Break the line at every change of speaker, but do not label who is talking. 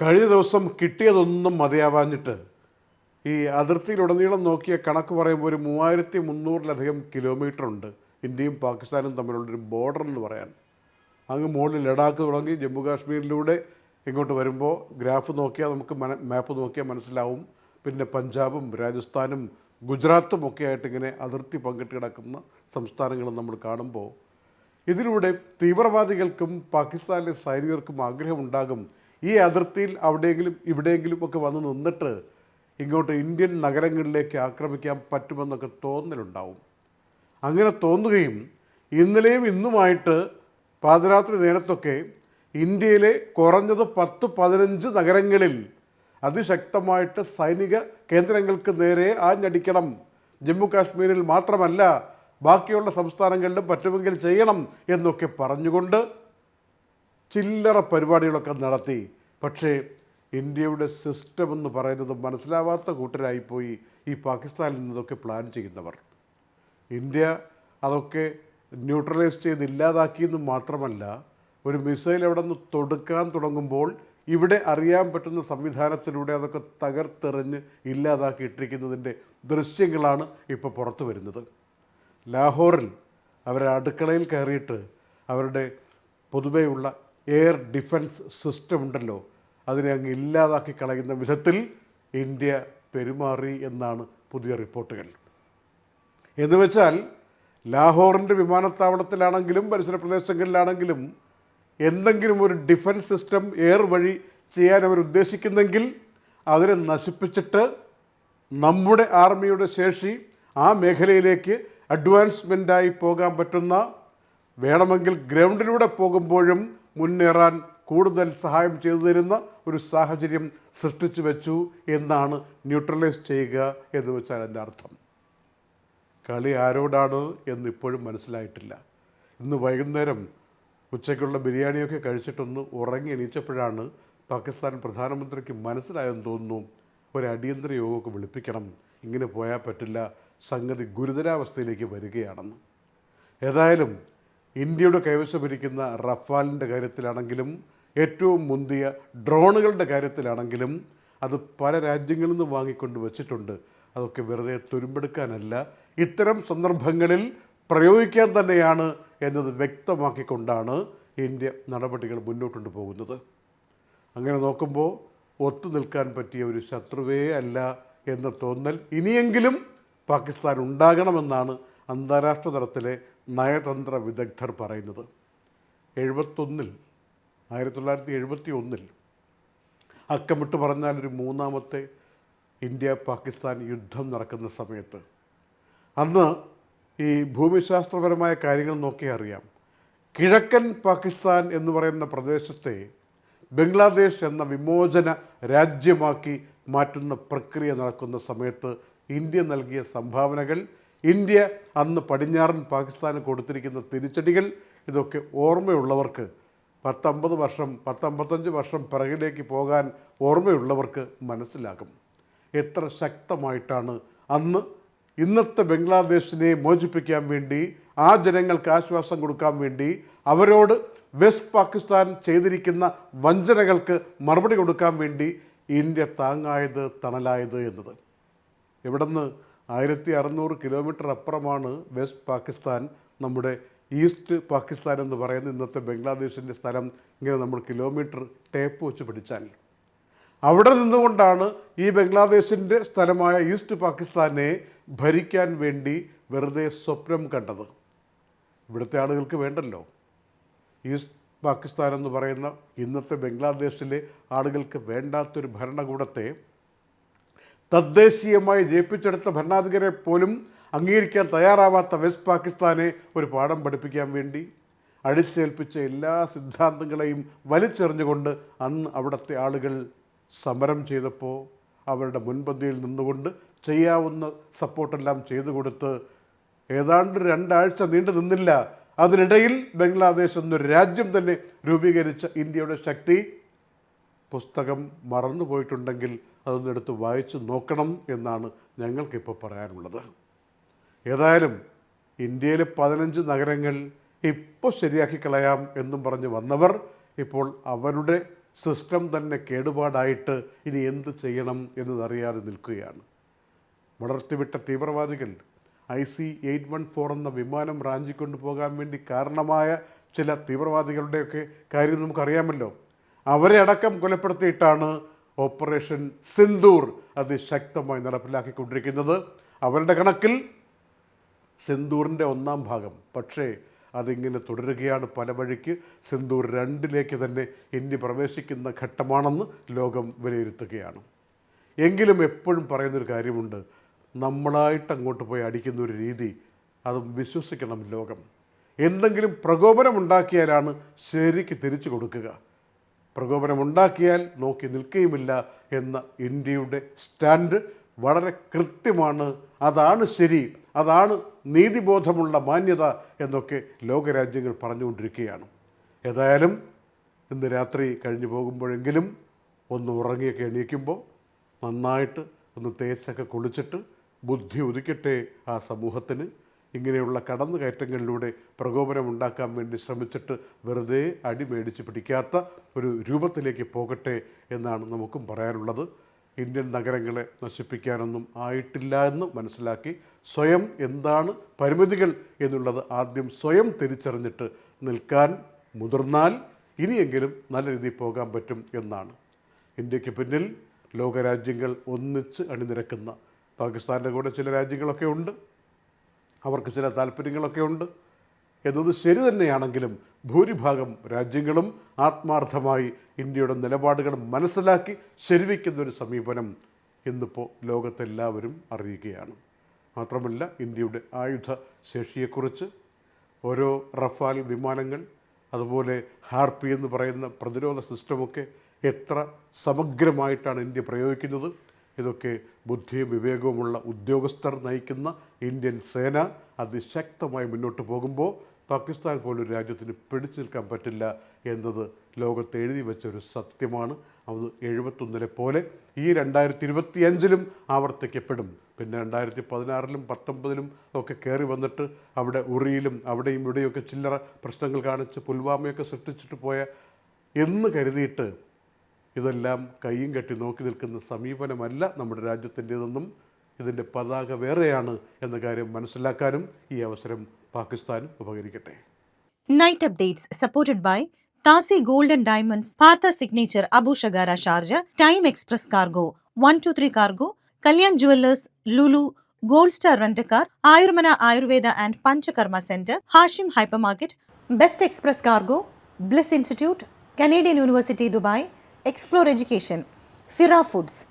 കഴിഞ്ഞ ദിവസം കിട്ടിയതൊന്നും മതിയാവാഞ്ഞിട്ട് ഈ അതിർത്തിയിലുടനീളം നോക്കിയ കണക്ക് പറയുമ്പോൾ ഒരു മൂവായിരത്തി മുന്നൂറിലധികം കിലോമീറ്റർ ഉണ്ട് ഇന്ത്യയും പാകിസ്ഥാനും തമ്മിലുള്ളൊരു ബോർഡർ എന്ന് പറയാൻ. അങ്ങ് മുകളിൽ ലഡാക്ക് തുടങ്ങി ജമ്മു കാശ്മീരിലൂടെ ഇങ്ങോട്ട് വരുമ്പോൾ ഗ്രാഫ് നോക്കിയാൽ നമുക്ക് മന മാപ്പ് നോക്കിയാൽ മനസ്സിലാവും. പിന്നെ പഞ്ചാബും രാജസ്ഥാനും ഗുജറാത്തും ഒക്കെ ആയിട്ട് ഇങ്ങനെ അതിർത്തി പങ്കിട്ട് കിടക്കുന്ന സംസ്ഥാനങ്ങൾ നമ്മൾ കാണുമ്പോൾ ഇതിലൂടെ തീവ്രവാദികൾക്കും പാകിസ്ഥാനിലെ സൈനികർക്കും ആഗ്രഹമുണ്ടാകും ഈ അതിർത്തിയിൽ അവിടെയെങ്കിലും ഇവിടെയെങ്കിലും ഒക്കെ വന്ന് നിന്നിട്ട് ഇങ്ങോട്ട് ഇന്ത്യൻ നഗരങ്ങളിലേക്ക് ആക്രമിക്കാൻ പറ്റുമെന്നൊക്കെ തോന്നലുണ്ടാവും. അങ്ങനെ തോന്നുകയും ഇന്നലെയും ഇന്നുമായിട്ട് പാതിരാത്രി നേരത്തൊക്കെ ഇന്ത്യയിലെ കുറഞ്ഞത് പത്ത് പതിനഞ്ച് നഗരങ്ങളിൽ അതിശക്തമായിട്ട് സൈനിക കേന്ദ്രങ്ങൾക്ക് നേരെ ആഞ്ഞടിക്കണം. ജമ്മു കാശ്മീരിൽ മാത്രമല്ല ബാക്കിയുള്ള സംസ്ഥാനങ്ങളിലും പറ്റുമെങ്കിൽ ചെയ്യണം എന്നൊക്കെ പറഞ്ഞുകൊണ്ട് ചില്ലറ പരിപാടികളൊക്കെ നടത്തി. പക്ഷേ ഇന്ത്യയുടെ സിസ്റ്റം എന്ന് പറയുന്നത് മനസ്സിലാവാത്ത കൂട്ടരായിപ്പോയി ഈ പാകിസ്ഥാനിൽ നിന്നതൊക്കെ പ്ലാൻ ചെയ്യുന്നവർ. ഇന്ത്യ അതൊക്കെ ന്യൂട്രലൈസ് ചെയ്ത് ഇല്ലാതാക്കിയെന്ന് മാത്രമല്ല ഒരു മിസൈൽ എവിടെ നിന്ന് തൊടുക്കാൻ തുടങ്ങുമ്പോൾ ഇവിടെ അറിയാൻ പറ്റുന്ന സംവിധാനത്തിലൂടെ അതൊക്കെ തകർത്തെറിഞ്ഞ് ഇല്ലാതാക്കി ഇട്ടിരിക്കുന്നതിന്റെ ദൃശ്യങ്ങളാണ് ഇപ്പോൾ പുറത്തു വരുന്നത്. ലാഹോറിൽ അവരുടെ അടുക്കളയിൽ കയറിയിട്ട് അവരുടെ പൊതുവെയുള്ള എയർ ഡിഫൻസ് സിസ്റ്റം ഉണ്ടല്ലോ അതിനെ അങ്ങ് ഇല്ലാതാക്കി കളയുന്ന വിധത്തിൽ ഇന്ത്യ പെരുമാറി എന്നാണ് പുതിയ റിപ്പോർട്ടുകൾ. എന്ന് വെച്ചാൽ ലാഹോറിന്റെ വിമാനത്താവളത്തിലാണെങ്കിലും പരിസര പ്രദേശങ്ങളിലാണെങ്കിലും എന്തെങ്കിലും ഒരു ഡിഫൻസ് സിസ്റ്റം എയർ വഴി ചെയ്യാൻ അവർ ഉദ്ദേശിക്കുന്നെങ്കിൽ അതിനെ നശിപ്പിച്ചിട്ട് നമ്മുടെ ആർമിയുടെ ശേഷി ആ മേഖലയിലേക്ക് അഡ്വാൻസ്മെന്റായി പോകാൻ പറ്റുന്ന വേണമെങ്കിൽ ഗ്രൗണ്ടിലൂടെ പോകുമ്പോഴും മുന്നേറാൻ കൂടുതൽ സഹായം ചെയ്തു തരുന്ന ഒരു സാഹചര്യം സൃഷ്ടിച്ചു വെച്ചു എന്നാണ് ന്യൂട്രലൈസ് ചെയ്യുക എന്ന് വെച്ചാൽ എന്റെ അർത്ഥം. കളി ആരോടാണ് എന്ന് ഇപ്പോഴും മനസ്സിലായിട്ടില്ല. ഇന്ന് വൈകുന്നേരം ഉച്ചയ്ക്കുള്ള ബിരിയാണിയൊക്കെ കഴിച്ചിട്ടൊന്ന് ഉറങ്ങി എണീച്ചപ്പോഴാണ് പാകിസ്ഥാൻ പ്രധാനമന്ത്രിക്ക് മനസ്സിലായെന്ന് തോന്നുന്നു ഒരു അടിയന്തര യോഗമൊക്കെ വിളിപ്പിക്കണം ഇങ്ങനെ പോയാൽ പറ്റില്ല സംഗതി ഗുരുതരാവസ്ഥയിലേക്ക് വരികയാണെന്ന്. ഏതായാലും ഇന്ത്യയുടെ കൈവശമിരിക്കുന്ന റഫാലിന്റെ കാര്യത്തിലാണെങ്കിലും ഏറ്റവും മുന്തിയ ഡ്രോണുകളുടെ കാര്യത്തിലാണെങ്കിലും അത് പല രാജ്യങ്ങളിൽ നിന്ന് വാങ്ങിക്കൊണ്ട് വച്ചിട്ടുണ്ട്. അതൊക്കെ വെറുതെ തുരുമ്പെടുക്കാനല്ല ഇത്തരം സന്ദർഭങ്ങളിൽ പ്രയോഗിക്കാൻ തന്നെയാണ് എന്നത് വ്യക്തമാക്കിക്കൊണ്ടാണ് ഇന്ത്യ നടപടികൾ മുന്നോട്ട് പോകുന്നത്. അങ്ങനെ നോക്കുമ്പോൾ ഒത്തു നിൽക്കാൻ പറ്റിയ ഒരു ശത്രുവേ അല്ല എന്ന തോന്നൽ ഇനിയെങ്കിലും പാകിസ്ഥാൻ ഉണ്ടാകണമെന്നാണ് അന്താരാഷ്ട്ര തലത്തിലെ നയതന്ത്ര വിദഗ്ധർ പറയുന്നത്. എഴുപത്തൊന്നിൽ ആയിരത്തി തൊള്ളായിരത്തി എഴുപത്തി ഒന്നിൽ അക്കമിട്ട് പറഞ്ഞാൽ ഒരു മൂന്നാമത്തെ ഇന്ത്യ പാകിസ്ഥാൻ യുദ്ധം നടക്കുന്ന സമയത്ത്. അന്ന് ഈ ഭൂമിശാസ്ത്രപരമായ കാര്യങ്ങൾ നോക്കി അറിയാം. കിഴക്കൻ പാകിസ്ഥാൻ എന്ന് പറയുന്ന പ്രദേശത്തെ ബംഗ്ലാദേശ് എന്ന വിമോചന രാജ്യമാക്കി മാറ്റുന്ന പ്രക്രിയ നടക്കുന്ന സമയത്ത് ഇന്ത്യ നൽകിയ സംഭാവനകൾ ഇന്ത്യ അന്ന് പടിഞ്ഞാറൻ പാകിസ്ഥാന് കൊടുത്തിരിക്കുന്ന തിരിച്ചടികൾ ഇതൊക്കെ ഓർമ്മയുള്ളവർക്ക് പത്തമ്പത് വർഷം പത്തമ്പത്തഞ്ച് വർഷം പിറകിലേക്ക് പോകാൻ ഓർമ്മയുള്ളവർക്ക് മനസ്സിലാകും. എത്ര ശക്തമായിട്ടാണ് അന്ന് ഇന്നത്തെ ബംഗ്ലാദേശിനെ മോചിപ്പിക്കാൻ വേണ്ടി ആ ജനങ്ങൾക്ക് ആശ്വാസം കൊടുക്കാൻ വേണ്ടി അവരോട് വെസ്റ്റ് പാകിസ്ഥാൻ ചെയ്തിരിക്കുന്ന വഞ്ചനകൾക്ക് മറുപടി കൊടുക്കാൻ വേണ്ടി ഇന്ത്യ താങ്ങായത് തണലായത് എന്നത്. ഇവിടുന്ന് ആയിരത്തി അറുന്നൂറ് കിലോമീറ്റർ അപ്പുറമാണ് വെസ്റ്റ് പാകിസ്ഥാൻ നമ്മുടെ ഈസ്റ്റ് പാകിസ്ഥാൻ എന്ന് പറയുന്ന ഇന്നത്തെ ബംഗ്ലാദേശിന്റെ സ്ഥലം. ഇങ്ങനെ നമ്മൾ കിലോമീറ്റർ ടേപ്പ് വെച്ച് പിടിച്ചാൽ. അവിടെ നിന്നുകൊണ്ടാണ് ഈ ബംഗ്ലാദേശിന്റെ സ്ഥലമായ ഈസ്റ്റ് പാകിസ്ഥാനെ ഭരിക്കാൻ വേണ്ടി വെറുതെ സ്വപ്നം കണ്ടത്. ഇവിടുത്തെ ആളുകൾക്ക് വേണ്ടല്ലോ. ഈസ്റ്റ് പാകിസ്ഥാൻ എന്ന് പറയുന്ന ഇന്നത്തെ ബംഗ്ലാദേശിലെ ആളുകൾക്ക് വേണ്ടാത്തൊരു ഭരണകൂടത്തെ തദ്ദേശീയമായി ജയിപ്പിച്ചെടുത്ത ഭരണാധികാരെ പോലും അംഗീകരിക്കാൻ തയ്യാറാവാത്ത വെസ്റ്റ് പാകിസ്ഥാനെ ഒരു പാഠം പഠിപ്പിക്കാൻ വേണ്ടി അടിച്ചേൽപ്പിച്ച എല്ലാ സിദ്ധാന്തങ്ങളെയും വലിച്ചെറിഞ്ഞുകൊണ്ട് അന്ന് അവിടുത്തെ ആളുകൾ സമരം ചെയ്തപ്പോൾ അവരുടെ മുൻപന്തിയിൽ നിന്നുകൊണ്ട് ചെയ്യാവുന്ന സപ്പോർട്ടെല്ലാം ചെയ്തു കൊടുത്ത് ഏതാണ്ട് രണ്ടാഴ്ച നീണ്ടു നിന്നില്ല. അതിനിടയിൽ ബംഗ്ലാദേശ് എന്നൊരു രാജ്യം തന്നെ രൂപീകരിച്ച ഇന്ത്യയുടെ ശക്തി പുസ്തകം മറന്നു പോയിട്ടുണ്ടെങ്കിൽ അതൊന്ന് വായിച്ചു നോക്കണം എന്നാണ് ഞങ്ങൾക്കിപ്പോൾ പറയാനുള്ളത്. ഏതായാലും ഇന്ത്യയിലെ പതിനഞ്ച് നഗരങ്ങൾ ഇപ്പോൾ ശരിയാക്കി കളയാം എന്നും പറഞ്ഞ് വന്നവർ ഇപ്പോൾ അവരുടെ സിസ്റ്റം തന്നെ കേടുപാടായിട്ട് ഇനി എന്ത് ചെയ്യണം എന്നതറിയാതെ നിൽക്കുകയാണ്. വളർത്തിവിട്ട തീവ്രവാദികൾ I C eight one four എന്ന വിമാനം റാഞ്ചി കൊണ്ടുപോകാൻ വേണ്ടി കാരണമായ ചില തീവ്രവാദികളുടെയൊക്കെ കാര്യം നമുക്കറിയാമല്ലോ. അവരെ അടക്കം കൊലപ്പെടുത്തിയിട്ടാണ് ഓപ്പറേഷൻ സിന്ദൂർ അതിശക്തമായി നടപ്പിലാക്കിക്കൊണ്ടിരിക്കുന്നത്. അവരുടെ കണക്കിൽ സിന്ദൂറിന്റെ ഒന്നാം ഭാഗം. പക്ഷേ അതിങ്ങനെ തുടരുകയാണ് പല വഴിക്ക്. സിന്ദൂർ രണ്ടിലേക്ക് തന്നെ ഇന്ത്യ പ്രവേശിക്കുന്ന ഘട്ടമാണെന്ന് ലോകം വിലയിരുത്തുകയാണ്. എങ്കിലും എപ്പോഴും പറയുന്നൊരു കാര്യമുണ്ട്. നമ്മളായിട്ട് അങ്ങോട്ട് പോയി അടിക്കുന്ന ഒരു രീതി അതും വിശ്വസിക്കണം ലോകം. എന്തെങ്കിലും പ്രകോപനം ഉണ്ടാക്കിയാലാണ് ശരിക്ക് തിരിച്ചു കൊടുക്കുക. പ്രകോപനമുണ്ടാക്കിയാൽ നോക്കി നിൽക്കുകയുമില്ല എന്ന ഇന്ത്യയുടെ സ്റ്റാൻഡ് വളരെ കൃത്യമാണ്. അതാണ് ശരി അതാണ് നീതിബോധമുള്ള മാന്യത എന്നൊക്കെ ലോകരാജ്യങ്ങൾ പറഞ്ഞുകൊണ്ടിരിക്കുകയാണ്. ഏതായാലും ഇന്ന് രാത്രി കഴിഞ്ഞു പോകുമ്പോഴെങ്കിലും ഒന്ന് ഉറങ്ങിയൊക്കെ എണീക്കുമ്പോൾ നന്നായിട്ട് ഒന്ന് തേച്ചൊക്കെ കുളിച്ചിട്ട് ബുദ്ധി ഉദിക്കട്ടെ ആ സമൂഹത്തിന്. ഇങ്ങനെയുള്ള കടന്നുകയറ്റങ്ങളിലൂടെ പ്രകോപനം ഉണ്ടാക്കാൻ വേണ്ടി ശ്രമിച്ചിട്ട് വെറുതെ അടി മേടിച്ച് പിടിക്കാത്ത ഒരു രൂപത്തിലേക്ക് പോകട്ടെ എന്നാണ് നമുക്കും പറയാനുള്ളത്. ഇന്ത്യൻ നഗരങ്ങളെ നശിപ്പിക്കാനൊന്നും ആയിട്ടില്ല എന്ന് മനസ്സിലാക്കി സ്വയം എന്താണ് പരിമിതികൾ എന്നുള്ളത് ആദ്യം സ്വയം തിരിച്ചറിഞ്ഞിട്ട് നിൽക്കാൻ മുതിർന്നാൽ ഇനിയെങ്കിലും നല്ല രീതിയിൽ പോകാൻ പറ്റും എന്നാണ്. ഇന്ത്യയ്ക്ക് പിന്നിൽ ലോകരാജ്യങ്ങൾ ഒന്നിച്ച് അണിനിരക്കുന്ന പാകിസ്ഥാന്റെ കൂടെ ചില രാജ്യങ്ങളൊക്കെ ഉണ്ട്. അവർക്ക് ചില താല്പര്യങ്ങളൊക്കെ ഉണ്ട്. എന്നത് ശരി തന്നെയാണെങ്കിലും ഭൂരിഭാഗം രാജ്യങ്ങളും ആത്മാർത്ഥമായി ഇന്ത്യയുടെ നിലപാടുകൾ മനസ്സിലാക്കി ശരിവയ്ക്കുന്ന ഒരു സമീപനം ഇന്നിപ്പോൾ ലോകത്തെല്ലാവരും അറിയുകയാണ്. മാത്രമല്ല ഇന്ത്യയുടെ ആയുധ ശേഷിയെക്കുറിച്ച് ഓരോ റഫാൽ വിമാനങ്ങൾ അതുപോലെ ഹാർപ്പി എന്ന് പറയുന്ന പ്രതിരോധ സിസ്റ്റമൊക്കെ എത്ര സമഗ്രമായിട്ടാണ് ഇന്ത്യ പ്രയോഗിക്കുന്നത് ഇതൊക്കെ ബുദ്ധിയും വിവേകവുമുള്ള ഉദ്യോഗസ്ഥർ നയിക്കുന്ന ഇന്ത്യൻ സേന അതിശക്തമായി മുന്നോട്ട് പോകുമ്പോൾ പാകിസ്ഥാൻ പോലൊരു രാജ്യത്തിന് പിടിച്ചു നിൽക്കാൻ പറ്റില്ല എന്നത് ലോകത്ത് എഴുതി വെച്ച ഒരു സത്യമാണ്. അത് എഴുപത്തൊന്നിലെ പോലെ ഈ രണ്ടായിരത്തി ഇരുപത്തി അഞ്ചിലും ആവർത്തിക്കപ്പെടും. പിന്നെ രണ്ടായിരത്തി പതിനാറിലും പത്തൊമ്പതിലും ഒക്കെ കയറി വന്നിട്ട് അവിടെ ഉറിയിലും അവിടെയും ഇവിടെയൊക്കെ ചില്ലറ പ്രശ്നങ്ങൾ കാണിച്ച് പുൽവാമയൊക്കെ സൃഷ്ടിച്ചിട്ട് പോയ എന്ന് കരുതിയിട്ട് ഇതെല്ലാം കൈയും കെട്ടി നോക്കി നിൽക്കുന്ന സമീപനമല്ല നമ്മുടെ രാജ്യത്തിന്റേതെന്നും ഇതിന്റെ പതാക വേറെയാണ് എന്ന കാര്യം മനസ്സിലാക്കാനും ഈ അവസരം പാകിസ്ഥാൻ ഉപകരിക്കട്ടെ.
നൈറ്റ് അപ്ഡേറ്റ്സ് സപ്പോർട്ടഡ് ബൈ താസി golden diamonds Partha signature Abu Shagara Sharjah time express cargo one two three cargo Kalyan jewellers Lulu gold star rent a car Ayurmana Ayurveda and Panchakarma centre Hashim hypermarket best express cargo bliss institute Canadian university Dubai Explore Education, Fira Foods,